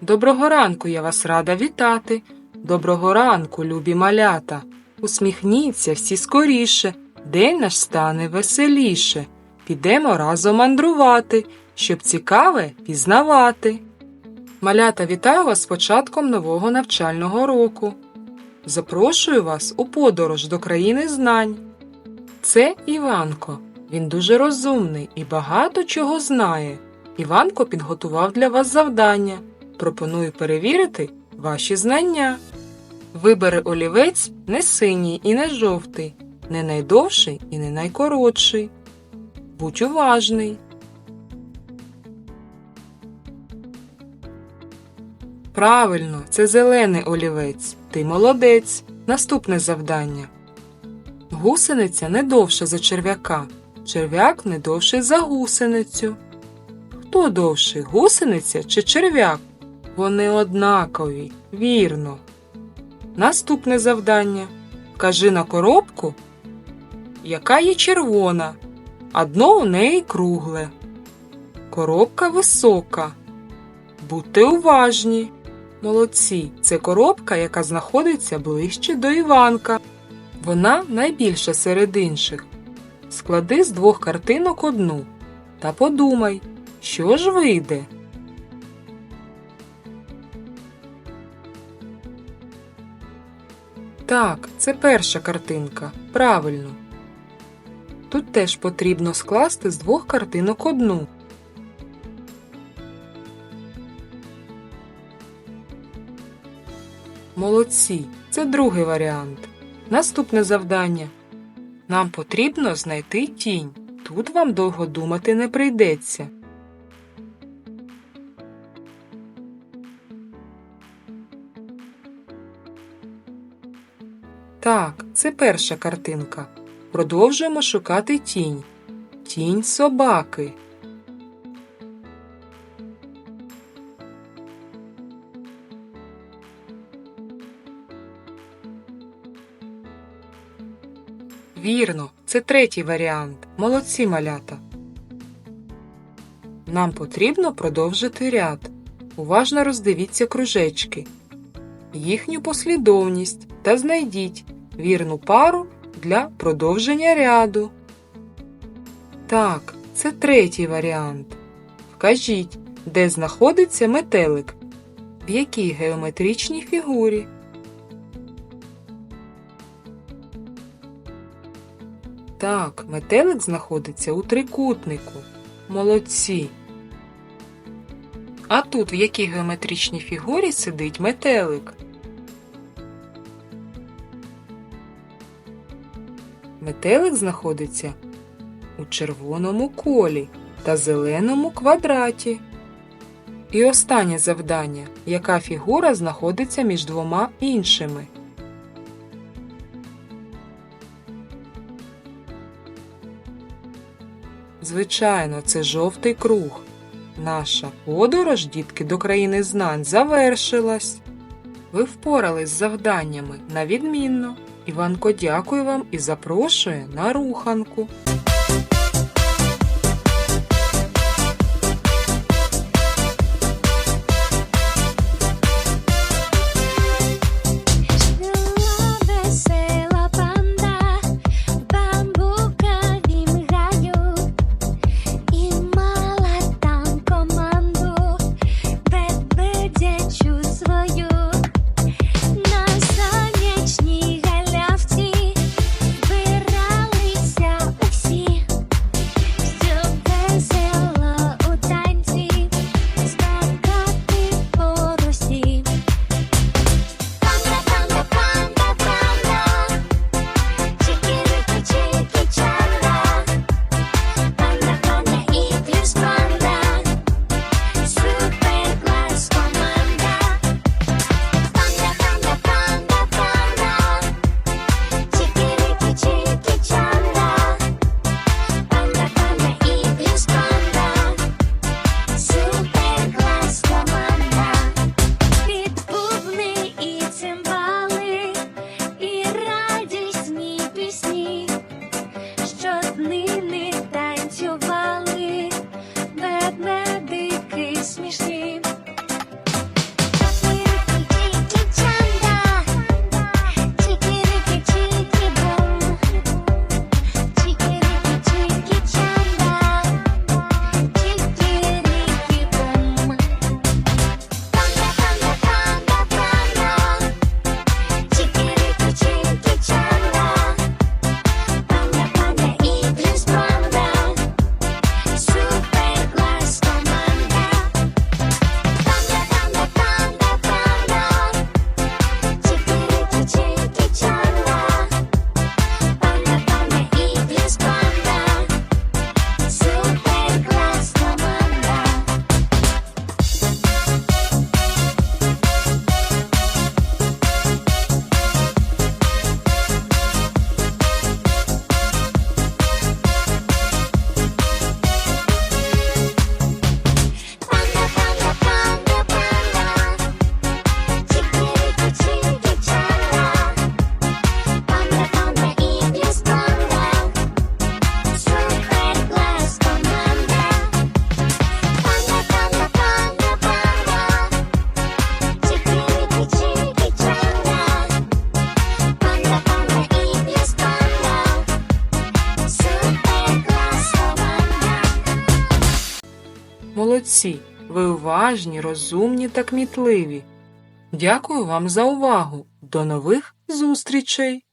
Доброго ранку я вас рада вітати. Доброго ранку, любі малята. Усміхніться всі скоріше, день наш стане веселіше. Підемо разом мандрувати, щоб цікаве пізнавати. Малята, вітаю вас з початком нового навчального року. Запрошую вас у подорож до країни знань. Це Іванко. Він дуже розумний і багато чого знає. Іванко підготував для вас завдання. Пропоную перевірити ваші знання. Вибери олівець не синій і не жовтий, не найдовший і не найкоротший. Будь уважний. Правильно, це зелений олівець. Ти молодець. Наступне завдання. Гусениця не довша за черв'яка. Черв'як не довший за гусеницю. Хто довший, гусениця чи черв'як? Вони однакові, вірно. Наступне завдання. Кажи на коробку, яка є червона, а дно у неї кругле. Коробка висока. Будьте уважні. Молодці, це коробка, яка знаходиться ближче до Іванка. Вона найбільша серед інших. Склади з двох картинок одну та подумай, що ж вийде. Так, це перша картинка. Правильно. Тут теж потрібно скласти з двох картинок одну. Молодці, це другий варіант. Наступне завдання. Нам потрібно знайти тінь. Тут вам довго думати не прийдеться. Так, це перша картинка. Продовжуємо шукати тінь. Тінь собаки. Вірно, це третій варіант. Молодці малята. Нам потрібно продовжити ряд. Уважно роздивіться кружечки, їхню послідовність та знайдіть вірну пару для продовження ряду. Так, це третій варіант. Вкажіть, де знаходиться метелик, в якій геометричній фігурі. Так, метелик знаходиться у трикутнику. Молодці. А тут в якій геометричній фігурі сидить метелик? Метелик знаходиться у червоному колі та зеленому квадраті. І останнє завдання. Яка фігура знаходиться між двома іншими? Звичайно, це жовтий круг. Наша подорож, дітки, до країни знань завершилась. Ви впорались з завданнями на відмінно. Іванко дякую вам і запрошує на руханку. Молодці, ви уважні, розумні та кмітливі. Дякую вам за увагу. До нових зустрічей!